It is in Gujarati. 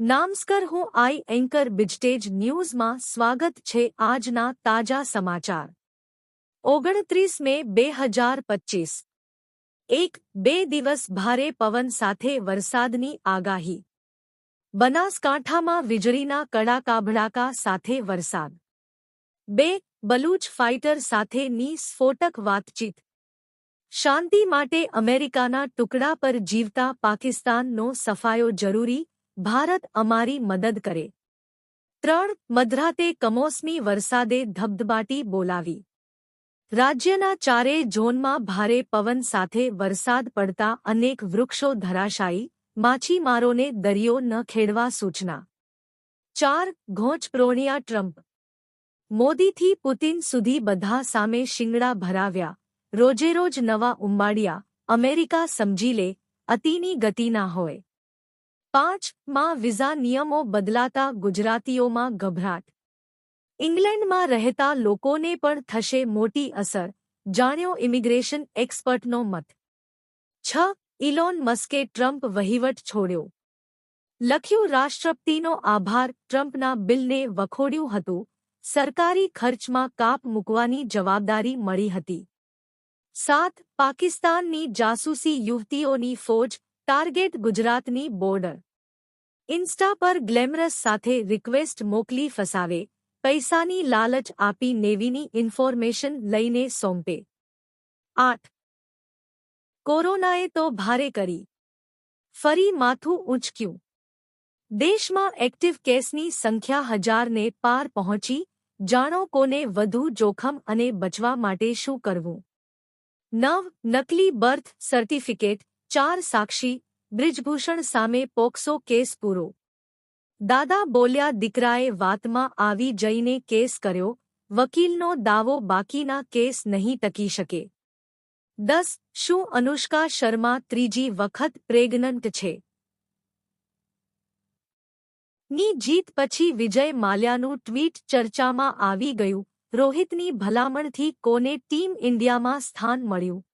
નામસ્કર હું આઈ એન્કર બિજટેજ ન્યૂઝમાં સ્વાગત છે આજના તાજા સમાચાર ઓગણત્રીસ મે બે હજાર પચ્ચીસ એક બે દિવસ ભારે પવન સાથે વરસાદની આગાહી બનાસકાંઠામાં વીજળીના કડાકાભડાકા સાથે વરસાદ બે બલૂચ ફાઇટર સાથેની સ્ફોટક વાતચીત શાંતિ માટે અમેરિકાના ટુકડા પર જીવતા પાકિસ્તાનનો સફાયો જરૂરી ભારત અમારી મદદ કરે. ત્રણ, મધરાતે કમોસમી વરસાદે ધબધબાટી બોલાવી. રાજ્યના ચારેય ઝોનમાં ભારે પવન સાથે વરસાદ પડતા અનેક વૃક્ષો ધરાશાયી, માછીમારોને દરિયો ન ખેડવા સૂચના. ચાર ઘોંચપ્રોણિયા ટ્રમ્પ. મોદીથી પુતિન સુધી બધા સામે શિંગડા ભરાવ્યા. રોજેરોજ નવા ઉંબાડિયા. અમેરિકા સમજી લે, અતિની ગતિના હોય. પાંચમાં વિઝા નિયમો બદલાતા ગુજરાતીઓમાં ગભરાટ. ઇંગ્લેન્ડમાં રહેતા લોકોને પણ થશે મોટી અસર, જાણ્યો ઇમિગ્રેશન એક્સપર્ટનો મત. છ, ઇલોન મસ્કે ટ્રમ્પ વહીવટ છોડ્યો. લખ્યું, રાષ્ટ્રપતિનો આભાર, ટ્રમ્પના બિલને વખોડ્યું હતું. સરકારી ખર્ચમાં કાપ મૂકવાની જવાબદારી મળી હતી. સાત, પાકિસ્તાનની જાસૂસી યુવતીઓની ફોજ ટાર્ગેટ ગુજરાતની બોર્ડર. ઇન્સ્ટા પર ગ્લેમરસ સાથે રિક્વેસ્ટ મોકલી ફસાવે, પૈસાની લાલચ આપી નેવીની ઇન્ફોર્મેશન લઈને સોંપે. આઠ. કોરોનાએ તો ભારે કરી. ફરી માથું ઊંચક્યું. દેશમાં એક્ટિવ કેસની સંખ્યા હજારને પાર પહોંચી, જાણો કોને વધુ જોખમ અને બચવા માટે શું કરવું? નવ, નકલી બર્થ સર્ટિફિકેટ ચાર સાક્ષી, બ્રિજભૂષણ સામે પોક્સો કેસ પૂરો. દાદા બોલ્યા, દીકરાએ વાતમાં આવી જઈને કેસ કર્યો, વકીલનો દાવો બાકીના કેસ નહીં ટકી શકે. દસ, શું અનુષ્કા શર્મા ત્રીજી વખત પ્રેગ્નન્ટ છે? ની જીત પછી વિજય માલ્યાનું ટ્વીટ ચર્ચામાં આવી ગયું, રોહિતની ભલામણથી કોને ટીમ ઇન્ડિયામાં સ્થાન મળ્યું?